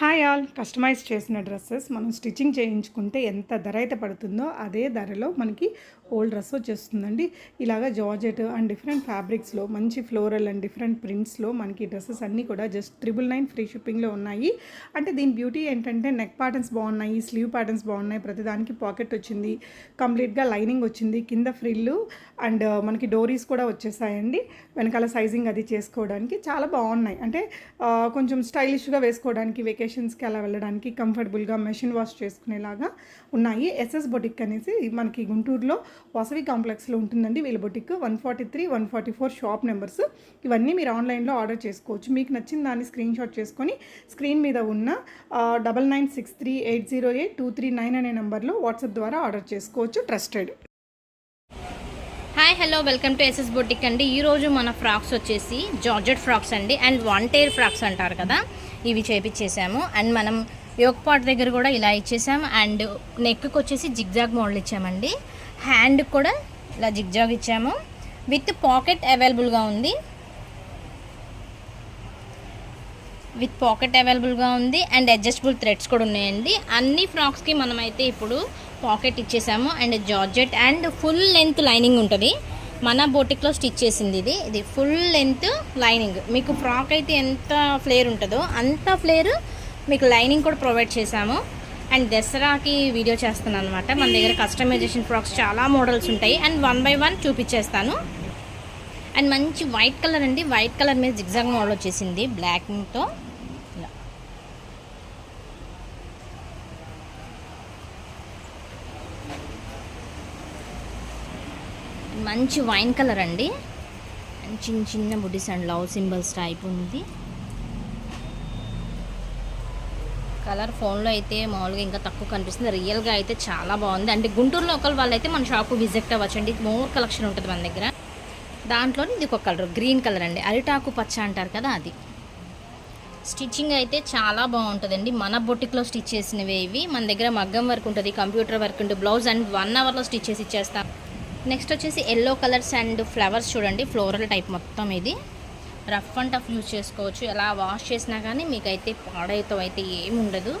Hi all customise చేసిన dresses మనం stitching చేయించుకుంటే ఎంత ధర అయితే పడుతుందో అదే ధరలో మనకి ఓల్డ్ డ్రెస్ వచ్చేస్తుందండి. ఇలాగ జార్జెట్ అండ్ డిఫరెంట్ ఫ్యాబ్రిక్స్లో మంచి ఫ్లోరల్ అండ్ డిఫరెంట్ ప్రింట్స్లో మనకి డ్రెస్సెస్ అన్నీ కూడా జస్ట్ ట్రిపుల్ నైన్ ఫ్రీ షిప్పింగ్లో ఉన్నాయి. అంటే దీని బ్యూటీ ఏంటంటే నెక్ ప్యాటర్న్స్ బాగున్నాయి స్లీవ్ ప్యాటర్న్స్ బాగున్నాయి. ప్రతిదానికి పాకెట్ వచ్చింది. కంప్లీట్గా లైనింగ్ వచ్చింది. కింద ఫ్రిల్లు అండ్ uh, మనకి డోరీస్ కూడా వచ్చేసాయండి. వెనకాల సైజింగ్ అది చేసుకోవడానికి చాలా బాగున్నాయి. అంటే uh, కొంచెం స్టైలిష్గా వేసుకోవడానికి వెకేషన్స్కి అలా వెళ్ళడానికి కంఫర్టబుల్గా మెషిన్ వాష్ చేసుకునేలాగా ఉన్నాయి. ఎస్ఎస్ బొటిక్ అనేసి మనకి గుంటూరులో వాసవి కాంప్లెక్స్లో ఉంటుందండి వీళ్ళ boutique. One forty three one forty four shop numbers. ఇవన్నీ మీరు ఆన్లైన్లో ఆర్డర్ చేసుకోవచ్చు. మీకు నచ్చిన దాన్ని స్క్రీన్ షాట్ చేసుకొని స్క్రీన్ మీద ఉన్న double nine six three eight zero eight two three nine అనే నెంబర్లో వాట్సాప్ ద్వారా ఆర్డర్ చేసుకోవచ్చు. Trusted. Hi hello. Welcome to SS boutique అండి. ఈరోజు మన ఫ్రాక్స్ వచ్చేసి జార్జెట్ ఫ్రాక్స్ అండి అండ్ వన్ టైర్ ఫ్రాక్స్ అంటారు కదా ఇవి చేపించేసాము అండ్ మనం యోక్ దగ్గర కూడా ఇలా ఇచ్చేసాము. అండ్ నెక్కి వచ్చేసి జిగ్జాగ్ మోడల్ ఇచ్చామండి. హ్యాండ్ కూడా ఇలా జిగ్జాగ్ ఇచ్చాము. విత్ పాకెట్ అవైలబుల్గా ఉంది. విత్ పాకెట్ అవైలబుల్గా ఉంది అండ్ అడ్జస్టబుల్ థ్రెడ్స్ కూడా ఉన్నాయండి. అన్ని ఫ్రాక్స్కి మనమైతే ఇప్పుడు pocket ఇచ్చేసాము and georgette and full length lining ఉంటుంది. మన బోటిక్లో స్టిచ్ చేసింది ఇది. ఇది ఫుల్ లెంత్ లైనింగ్. మీకు ఫ్రాక్ అయితే ఎంత ఫ్లేర్ ఉంటుందో అంత ఫ్లేరు మీకు లైనింగ్ కూడా ప్రొవైడ్ చేశాము అండ్ దసరాకి వీడియో చేస్తున్నాను అనమాట మన దగ్గర కస్టమైజేషన్ ఫ్రాక్స్ చాలా మోడల్స్ ఉంటాయి. అండ్ వన్ బై వన్ చూపించేస్తాను. అండ్ మంచి వైట్ కలర్ అండి. వైట్ కలర్ మీద జిగ్జాగ్ మోడల్ వచ్చేసింది. బ్లాక్తో మంచి వైన్ కలర్ అండి. అండ్ చిన్న చిన్న బుడ్డిస్ అండ్ లవ్ సింబల్స్ టైప్ ఉంది. కలర్ ఫోన్లో అయితే మామూలుగా ఇంకా తక్కువ కనిపిస్తుంది. రియల్గా అయితే చాలా బాగుంది. అంటే గుంటూరు లోకల్ అయితే మన షాప్ విజిట్ అవ్వచ్చు అండి మోర్ కలెక్షన్ ఉంటుంది మన దగ్గర. దాంట్లోనే ఇది ఒక కలర్ గ్రీన్ కలర్ అండి. అరిటాకు పచ్చ అంటారు కదా అది. స్టిచ్చింగ్ అయితే చాలా బాగుంటుందండి. మన బొటిక్లో స్టిచ్ చేసినవి ఇవి. మన దగ్గర మగ్గం వర్క్ ఉంటుంది కంప్యూటర్ వర్క్ ఉంటుంది బ్లౌజ్ అండ్ వన్ అవర్లో స్టిచ్ చేసి ఇచ్చేస్తాం. నెక్స్ట్ వచ్చేసి ఎల్లో కలర్స్ అండ్ ఫ్లవర్స్ చూడండి. ఫ్లోరల్ టైప్ మొత్తం ఇది. రఫ్ అండ్ టఫ్ యూజ్ చేసుకోవచ్చు. ఎలా వాష్ చేసినా కానీ మీకైతే పాడైతో అయితే ఏమి ఉండదు.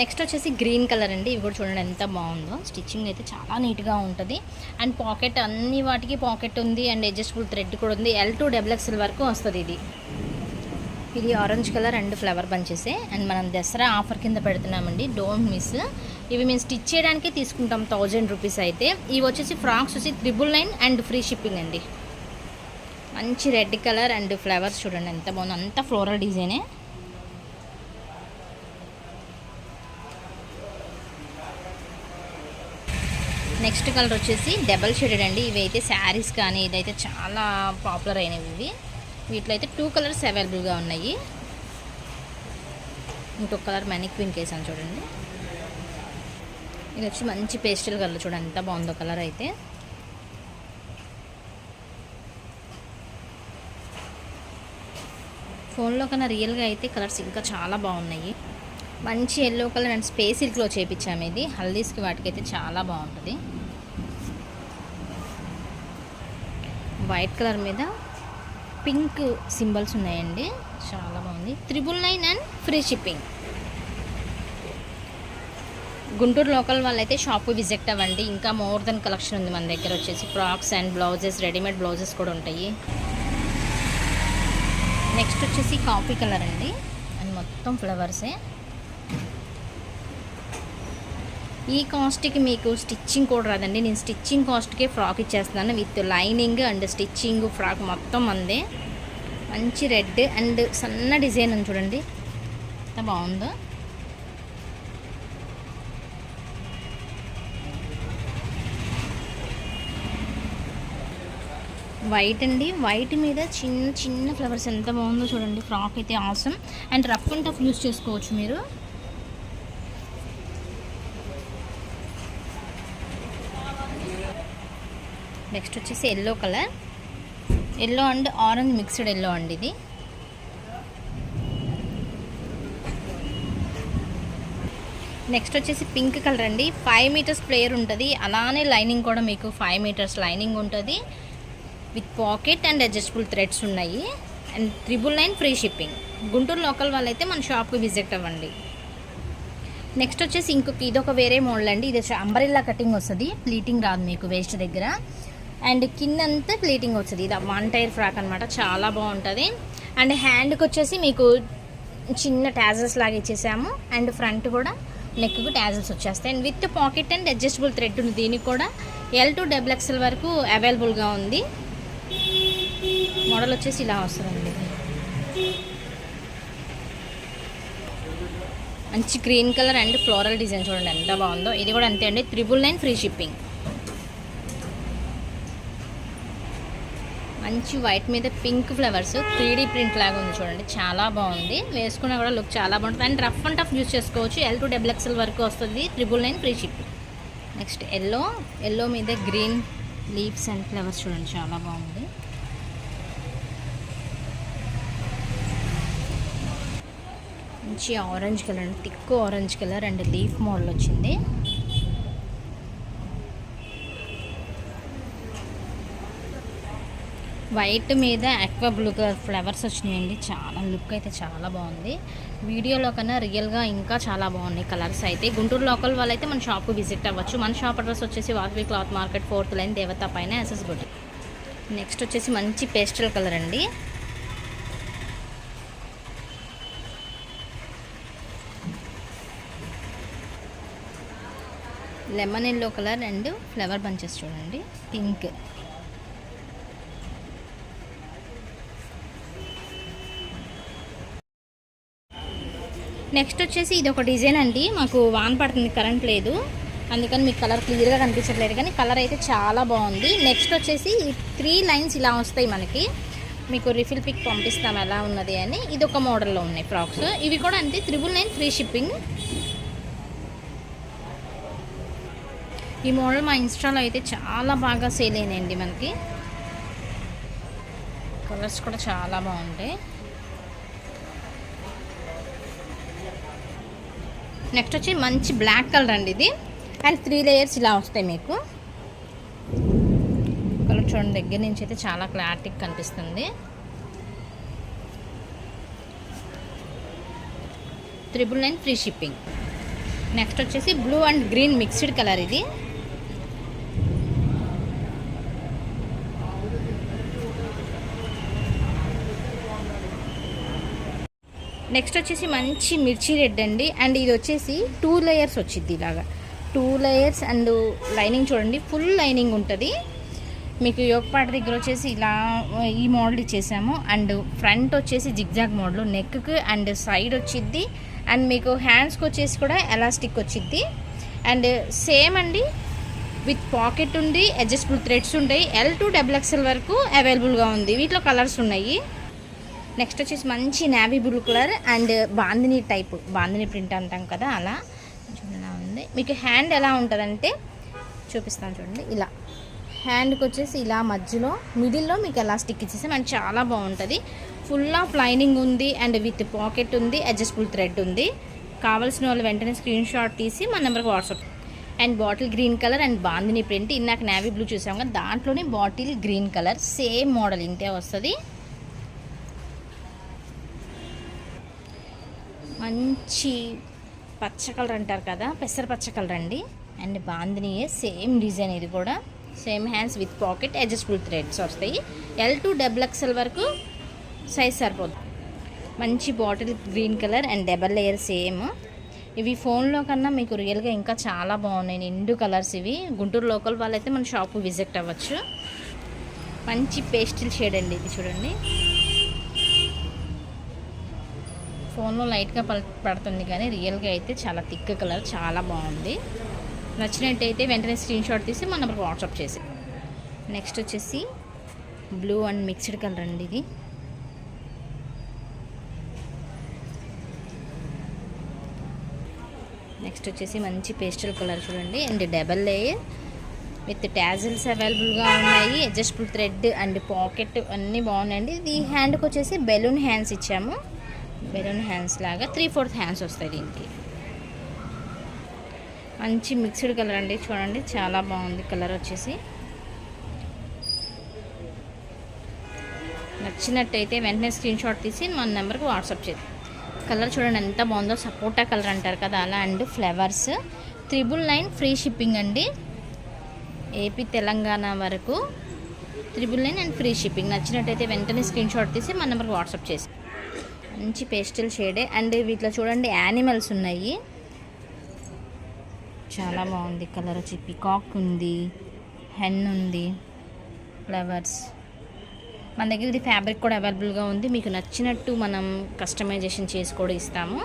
నెక్స్ట్ వచ్చేసి గ్రీన్ కలర్ అండి. ఇవి కూడా చూడండి ఎంత బాగుందో. స్టిచ్చింగ్ అయితే చాలా నీట్గా ఉంటుంది. అండ్ పాకెట్ అన్ని వాటికి పాకెట్ ఉంది. అండ్ అడ్జస్టబుల్ థ్రెడ్ కూడా ఉంది. ఎల్ టు డబుల్ ఎక్స్ఎల్ వరకు వస్తుంది ఇది. ఇది ఆరెంజ్ కలర్ అండ్ ఫ్లవర్ బంచెసే. అండ్ మనం దసరా ఆఫర్ కింద పెడుతున్నామండి. డోంట్ మిస్ ఇవి మేము స్టిచ్ చేయడానికి తీసుకుంటాం. థౌజండ్ రూపీస్ అయితే. ఇవి వచ్చేసి ఫ్రాక్స్ వచ్చి triple nine and free shipping అండి. మంచి రెడ్ కలర్ అండ్ ఫ్లవర్స్ చూడండి ఎంత బాగుందో. అంత ఫ్లోరల్ డిజైనే. నెక్స్ట్ కలర్ వచ్చేసి డబల్ షేడెడ్ అండి. ఇవి అయితే శారీస్ కానీ ఇదైతే చాలా పాపులర్ అయినవి ఇవి. వీటిలో అయితే టూ కలర్స్ అవైలబుల్గా ఉన్నాయి. ఇంకొక కలర్ మెనిక్విన్ కేసాను చూడండి. ఇది వచ్చి మంచి పేస్టల్ కలర్ చూడండి ఎంత బాగుందో కలర్ అయితే. ఫోన్లో కన్నా రియల్గా అయితే కలర్స్ ఇంకా చాలా బాగున్నాయి. మంచి ఎల్లో కలర్ అండ్ స్పేస్ సిల్క్లో చేపించాము ఇది. హల్దీస్కి వాటికైతే చాలా బాగుంటుంది. వైట్ కలర్ మీద పింక్ సింబల్స్ ఉన్నాయండి. చాలా బాగుంది. Triple nine and free shipping Guntur local వాళ్ళైతే షాప్ విజిట్ అవ్వండి. ఇంకా మోర్ దెన్ కలెక్షన్ ఉంది మన దగ్గర వచ్చేసి. Frocks and blouses readymade blouses కూడా ఉంటాయి. నెక్స్ట్ వచ్చేసి కాఫీ కలర్ అండి. అండ్ మొత్తం ఫ్లవర్సే. ఈ కాస్ట్కి మీకు స్టిచ్చింగ్ కూడా రాదండి. నేను స్టిచ్చింగ్ కాస్ట్కే ఫ్రాక్ ఇచ్చేస్తున్నాను with lining and stitching frock మొత్తం అందే. మంచి రెడ్ అండ్ సన్న డిజైన్ అని చూడండి. ఎంత బాగుందో. వైట్ అండి. వైట్ మీద చిన్న చిన్న ఫ్లవర్స్ ఎంత బాగుందో చూడండి. ఫ్రాక్ అయితే awesome and rough and tough use చేసుకోవచ్చు మీరు. నెక్స్ట్ వచ్చేసి yellow colour yellow and orange mixed yellow అండి ఇది. నెక్స్ట్ వచ్చేసి పింక్ కలర్ అండి. ఫైవ్ మీటర్స్ ప్లేయర్ ఉంటుంది. అలానే లైనింగ్ కూడా మీకు ఫైవ్ మీటర్స్ లైనింగ్ ఉంటుంది. With pocket and adjustable threads ఉన్నాయి. And triple nine free shipping. Guntur local వాళ్ళైతే మన షాప్కి విజిట్ అవ్వండి. నెక్స్ట్ వచ్చేసి ఇంకొక ఇదొక వేరే మోడల్ అండి. ఇది అంబరిల్లా కటింగ్ వస్తుంది. ప్లీటింగ్ రాదు మీకు వేస్ట్ దగ్గర. అండ్ కింద అంతా ప్లీటింగ్ వస్తుంది. ఇది వన్ టైర్ ఫ్రాక్ అనమాట చాలా బాగుంటుంది. అండ్ హ్యాండ్కి వచ్చేసి మీకు చిన్న ట్యాజల్స్ లాగా ఇచ్చేసాము. అండ్ ఫ్రంట్ కూడా నెక్కు ట్యాజల్స్ వచ్చేస్తాయి. And with pocket and adjustable thread ఉంది. దీనికి కూడా ఎల్ టు డబుల్ ఎక్స్ఎల్ వరకు అవైలబుల్గా ఉంది. మోడల్ వచ్చేసి ఇలా వస్తుందండి. మంచి green colour and floral design చూడండి ఎంత బాగుందో. ఇది కూడా అంతే అండి. Triple nine free shipping. మంచి వైట్ మీద పింక్ ఫ్లవర్స్ త్రీ ప్రింట్ లాగా ఉంది చూడండి. చాలా బాగుంది. వేసుకున్నా కూడా లుక్ చాలా బాగుంటుంది. And rough and tough use చేసుకోవచ్చు. ఎల్ టు డబుల్ ఎక్స్ఎల్ వరకు వస్తుంది. Triple nine free shipping. Next yellow. Yellow మీద గ్రీన్ లీవ్స్ అండ్ ఫ్లవర్స్ చూడండి చాలా బాగుంది. మంచి ఆరెంజ్ కలర్ అండి thick orange colour and leaf model వచ్చింది. వైట్ మీద అక్వా బ్లూ కలర్ ఫ్లవర్స్ వచ్చినాయండి. చాలా లుక్ అయితే చాలా బాగుంది. వీడియోలో కన్నా రియల్గా ఇంకా చాలా బాగున్నాయి కలర్స్ అయితే. గుంటూరు లోకల్ వాళ్ళైతే మన షాప్కు విజిట్ అవ్వచ్చు. మన షాప్ అడ్రస్ వచ్చేసి Vasavi cloth market fourth line దేవత పైన ఎస్ఎస్ గుడ్. నెక్స్ట్ వచ్చేసి మంచి పేస్టల్ కలర్ అండి. Lemon yellow colour and flower bunches చూడండి. పింక్ నెక్స్ట్ వచ్చేసి ఇది ఒక డిజైన్ అండి. మాకు వాన్ పడుతుంది కరెంట్ లేదు. అందుకని మీకు కలర్ క్లియర్గా కనిపించట్లేదు కానీ కలర్ అయితే చాలా బాగుంది. నెక్స్ట్ వచ్చేసి ఈ త్రీ లైన్స్ ఇలా వస్తాయి మనకి. మీకు రిఫిల్ పిక్ పంపిస్తాం ఎలా ఉన్నది అని. ఇది ఒక మోడల్లో ఉన్నాయి ఫ్రాక్స్. ఇవి కూడా అంతే త్రిబుల్ నైన్ ఫ్రీ షిప్పింగ్ ఈ మోడల్ మా ఇన్స్టాలో అయితే చాలా బాగా సేల్ అయినాయండి మనకి. కలర్స్ కూడా చాలా బాగుంటాయి. నెక్స్ట్ వచ్చి మంచి బ్లాక్ కలర్ అండి ఇది. అండ్ త్రీ లేయర్స్ ఇలా వస్తాయి మీకు. కలర్ చూడండి దగ్గర నుంచి అయితే చాలా క్లారిటీ కనిపిస్తుంది. Triple nine free shipping next వచ్చేసి blue and green mixed colour ఇది. నెక్స్ట్ వచ్చేసి మంచి మిర్చి రెడ్ అండి. అండ్ ఇది వచ్చేసి టూ లేయర్స్ వచ్చింది ఇలాగా. టూ లేయర్స్ అండ్ లైనింగ్ చూడండి. ఫుల్ లైనింగ్ ఉంటుంది. మీకు యోగపాట దగ్గర వచ్చేసి ఇలా ఈ మోడల్ ఇచ్చేసాము. అండ్ ఫ్రంట్ వచ్చేసి జిగ్జాగ్ మోడల్ నెక్కి అండ్ సైడ్ వచ్చిద్ది. అండ్ మీకు హ్యాండ్స్కి వచ్చేసి కూడా ఎలాస్టిక్ వచ్చిద్ది. అండ్ సేమ్ అండి విత్ పాకెట్ ఉంది అడ్జస్టబుల్ థ్రెడ్స్ ఉంటాయి. ఎల్ టు డబుల్ ఎక్స్ఎల్ వరకు అవైలబుల్గా ఉంది. వీటిలో కలర్స్ ఉన్నాయి. నెక్స్ట్ వచ్చేసి మంచి navy blue colour and bandhani type bandhani print అంటాం కదా అలా. ఇలా ఉంది. మీకు హ్యాండ్ ఎలా ఉంటుందంటే చూపిస్తాను చూడండి. ఇలా. హ్యాండ్కి వచ్చేసి ఇలా మధ్యలో మిడిల్లో మీకు ఎలా స్టిక్ ఇచ్చేసాం అండ్ చాలా బాగుంటుంది. ఫుల్ ఆఫ్ లైనింగ్ ఉంది అండ్ విత్ పాకెట్ ఉంది అడ్జస్టబుల్ థ్రెడ్ ఉంది. కావాల్సిన వాళ్ళు వెంటనే స్క్రీన్ షాట్ తీసి మన నెంబర్కి WhatsApp. And bottle green colour and bandhani print ఇందాక నావీ బ్లూ చూసాం కదా దాంట్లోనే bottle green colour same model ఇంతే వస్తుంది. మంచి పచ్చ కలర్ అంటారు కదా పెసర పచ్చ కలర్ అండి. అండ్ బాందినియే సేమ్ డిజైన్ ఇది కూడా. Same hands with pocket adjustable threads వస్తాయి. ఎల్ టు డబుల్ ఎక్స్ఎల్ వరకు సైజ్ సరిపోతుంది మంచి bottle green colour and double layer same. ఇవి ఫోన్లో కన్నా మీకు రియల్గా ఇంకా చాలా బాగున్నాయి. నిండు కలర్స్ ఇవి. గుంటూరు లోకల్ వాళ్ళైతే మన షాప్ విజిట్ అవ్వచ్చు. మంచి పేస్టిల్ షేడ్ అండి ఇది చూడండి. ఫోన్లో లైట్గా పడుతుంది కానీ రియల్గా అయితే చాలా థిక్ కలర్ చాలా బాగుంది. నచ్చినట్టయితే వెంటనే స్క్రీన్ షాట్ తీసి మన నెంబర్కి వాట్సాప్ చేసి. నెక్స్ట్ వచ్చేసి బ్లూ అండ్ మిక్స్డ్ కలర్ అండి ఇది. నెక్స్ట్ వచ్చేసి మంచి పేస్టల్ కలర్ చూడండి. And double layer with tassels అవైలబుల్గా ఉన్నాయి. అడ్జస్టబుల్ థ్రెడ్ అండ్ పాకెట్ అన్నీ బాగున్నాయండి. ఇది హ్యాండ్కి వచ్చేసి బెలూన్ హ్యాండ్స్ ఇచ్చాము. బెలూన్ హ్యాండ్స్ లాగా త్రీ ఫోర్త్ హ్యాండ్స్ వస్తాయి దీనికి. మంచి మిక్స్డ్ కలర్ అండి చూడండి చాలా బాగుంది కలర్ వచ్చేసి. నచ్చినట్టయితే వెంటనే స్క్రీన్ షాట్ తీసి మన నెంబర్కి వాట్సాప్ చేయండి కలర్ చూడండి ఎంత బాగుందో సపోటా కలర్ అంటారు కదా అలా and flowers. Triple nine free shipping అండి. ఏపీ తెలంగాణ వరకు triple nine and free shipping. నచ్చినట్టయితే వెంటనే స్క్రీన్ షాట్ తీసి మన నెంబర్కి వాట్సాప్ చేసి. మంచి పేస్టల్ షేడే. అండ్ వీటిలో చూడండి యానిమల్స్ ఉన్నాయి. చాలా బాగుంది కలర్ వచ్చి పికాక్ ఉంది హెన్ ఉంది ఫ్లవర్స్. మన దగ్గర ఇది ఫ్యాబ్రిక్ కూడా అవైలబుల్గా ఉంది. మీకు నచ్చినట్టు మనం కస్టమైజేషన్ చేసి కూడా ఇస్తాము.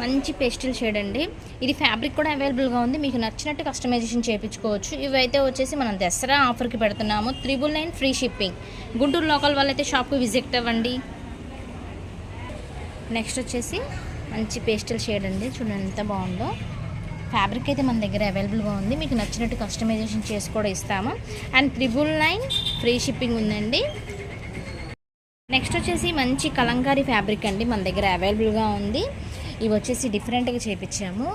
మంచి పేస్టల్ షేడ్ అండి. ఇది ఫ్యాబ్రిక్ కూడా అవైలబుల్గా ఉంది. మీకు నచ్చినట్టు కస్టమైజేషన్ చేయించుకోవచ్చు. ఇవైతే వచ్చేసి మనం దసరా ఆఫర్కి పెడుతున్నాము. Triple nine free shipping. Guntur local వాళ్ళైతే షాప్కి విజిట్ అవ్వండి. నెక్స్ట్ వచ్చేసి మంచి పేస్టల్ షేడ్ అండి. చూడండి ఎంత బాగుందో. ఫ్యాబ్రిక్ అయితే మన దగ్గర అవైలబుల్గా ఉంది. మీకు నచ్చినట్టు కస్టమైజేషన్ చేసి కూడా ఇస్తాము. And triple nine free shipping ఉందండి. నెక్స్ట్ వచ్చేసి మంచి కలంకారీ ఫ్యాబ్రిక్ అండి. మన దగ్గర అవైలబుల్గా ఉంది. ఇవి వచ్చేసి డిఫరెంట్గా చేపించాము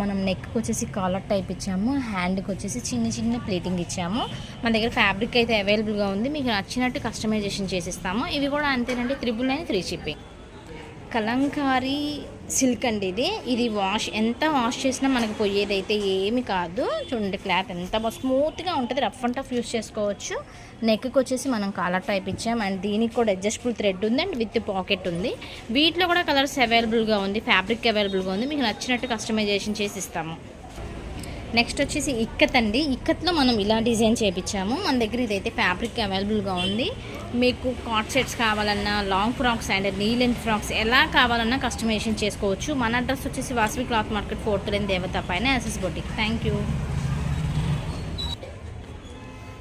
మనం నెక్కి వచ్చేసి కాలర్ టైప్ ఇచ్చాము. హ్యాండ్కి వచ్చేసి చిన్న చిన్న ప్లేటింగ్ ఇచ్చాము. మన దగ్గర ఫ్యాబ్రిక్ అయితే అవైలబుల్గా ఉంది. మీకు నచ్చినట్టు కస్టమైజేషన్ చేసిస్తాము. ఇవి కూడా అంతేనండి triple nine free shipping Kalamkari silk అండి ఇది. ఇది వాష్ ఎంత వాష్ చేసినా మనకు పోయేదైతే ఏమి కాదు. చూడండి క్లాత్ ఎంత స్మూత్గా ఉంటుంది. రఫ్ అండ్ టఫ్ యూస్ చేసుకోవచ్చు. నెక్కి వచ్చేసి మనం కాలర్ టైప్ ఇచ్చాం. అండ్ దీనికి కూడా అడ్జస్టబుల్ థ్రెడ్ ఉంది అండ్ విత్ పాకెట్ ఉంది. వీటిలో కూడా కలర్స్ అవైలబుల్గా ఉంది. ఫ్యాబ్రిక్ అవైలబుల్గా ఉంది. మీకు నచ్చినట్టు కస్టమైజేషన్ చేసి ఇస్తాము. నెక్స్ట్ వచ్చేసి ఇక్కత్ అండి. ఇక్కత్లో మనం ఇలా డిజైన్ చేయించాము మన దగ్గర ఇదైతే ఫ్యాబ్రిక్ అవైలబుల్గా ఉంది. మీకు కాట్ సెట్స్ కావాలన్నా long frocks and knee frocks ఎలా కావాలన్నా కస్టమైజేషన్ చేసుకోవచ్చు. మన అడ్రస్ వచ్చేసి Vasavi cloth market fourth line దేవత పైన ఎస్ఎస్ బొటిక్. థ్యాంక్ యూ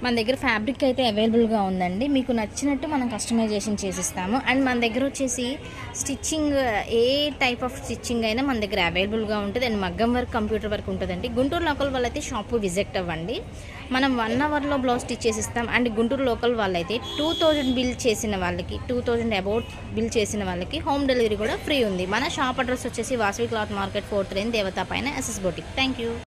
మన దగ్గర ఫ్యాబ్రిక్ అయితే అవైలబుల్గా ఉందండి. మీకు నచ్చినట్టు మనం కస్టమైజేషన్ చేసిస్తాము. అండ్ మన దగ్గర వచ్చేసి స్టిచ్చింగ్ ఏ టైప్ ఆఫ్ స్టిచ్చింగ్ అయినా మన దగ్గర అవైలబుల్గా ఉంటుంది. అండ్ మగ్గం వర్క్ కంప్యూటర్ వర్క్ ఉంటుందండి. గుంటూరు లోకల్ వాళ్ళైతే షాపు విజిట్ అవ్వండి. మనం వన్ అవర్లో బ్లౌజ్ స్టిచ్ చేసిస్తాం. అండ్ గుంటూరు లోకల్ వాళ్ళైతే టూ థౌజండ్ బిల్ చేసిన వాళ్ళకి టూ థౌజండ్ అబౌట్ బిల్ చేసిన వాళ్ళకి హోమ్ డెలివరీ కూడా ఫ్రీ ఉంది. మన షాప్ అడ్రస్ వచ్చేసి Vasavi cloth market fourth line దేవతా పైన ఎస్ఎస్ బోటిక్ థ్యాంక్ యూ